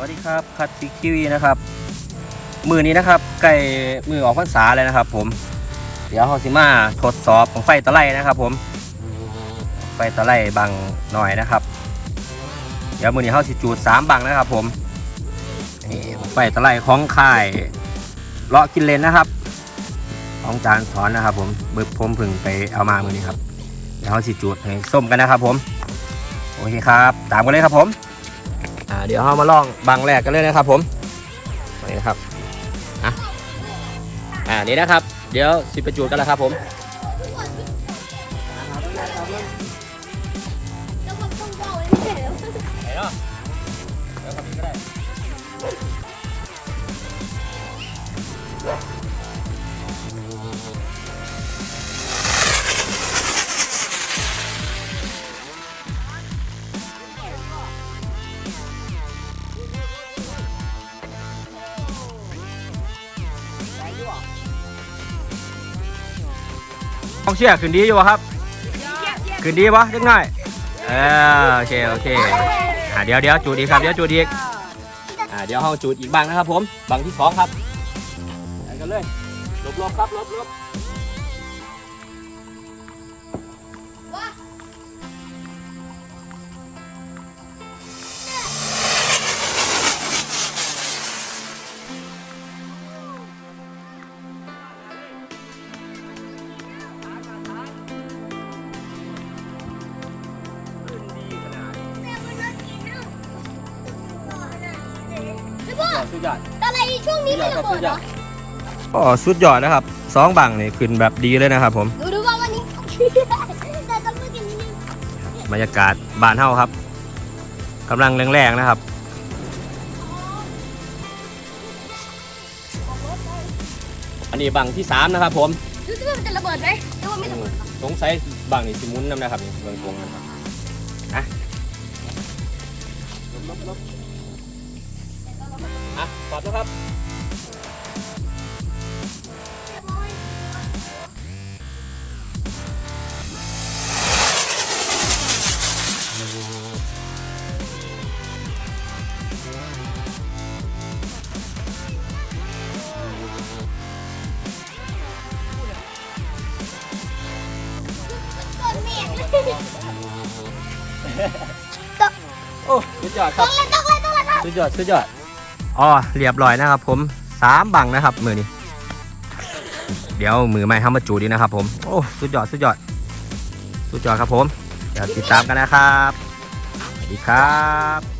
วัสดีครับคัตติคิวีนะครับ มือนี้นะครับใกล้มือออกพรรษาเลยนะครับ ผม เดี๋ยวเขาสิมาทดสอบของไฟตะไลนะครับ ผม ไฟตะไลบังหน่อยนะครับ เดี๋ยวมือนี้เขาสิจูดสามบังนะครับ ผมนี่ไฟตะไลของค่ายเลาะกินเลนนะครับของจานสอนนะครับ ผมเบิกผมพึ่งไปเอามามือนี้ครับเดี๋ยวเขาสิจูดให้ส้มกันนะครับ ผมโอเคครับ ตามกันเลยครับผมาเดี๋ยวเรามาลองบังแรกกันเลยนะครับ ผมนี่นะครับอะอ่านี่นะครับ เดี๋ยวสิไปจูดกันแล้วครับ ผมไหนเนาะ ต้องเชื่อขึ้นดีอยู่บ่ครับขึ้นดีปะจังหน่อยเออโอเคโอเคอ่าเดี๋ยวเดี๋ยวจูดอีกครับเดี๋ยวจูดอีกอ่าเดี๋ยวห้องจูดอีกบังนะครับผมบังที่สองครับไปกันเลยลบลบครับลบลบ สุดยอดอะไรช่วงนี้มันระเบิดเหรออ๋อสุดยอดนะครับสองบังนี่ขึ้นแบบดีเลยนะครับ ผมดูดูว่าวันนี้แต่ต้องมากินนิดนึงบรรยากาศบานเท่าครับกำลังแรงๆนะครับอันนี้บังที่สามนะครับ ผมดูสิว่ามันจะระเบิดไหมหรือว่าไม่ระเบิดสงสัยบังนี่สิหมุนน้ำนะครับนี่เบิ่งตรงนะครับอะลบลบลบ อะตอบแล้วครับต้นเมฆเลยโอ้สุดยอดคต้รันบเลยต้นเลยต้นเลยต้นสุดยอด สุดยอด อ๋อเรียบร้อยนะครับ ผมสามบังนะครับ มือนี้เดี๋ยวมือไม้ทำมาจูดีนะครับ ผมโอ้สุดยอดสุดยอดสุดยอดครับผมเดี๋ยวติดตามกันนะครับสวัสดีครับ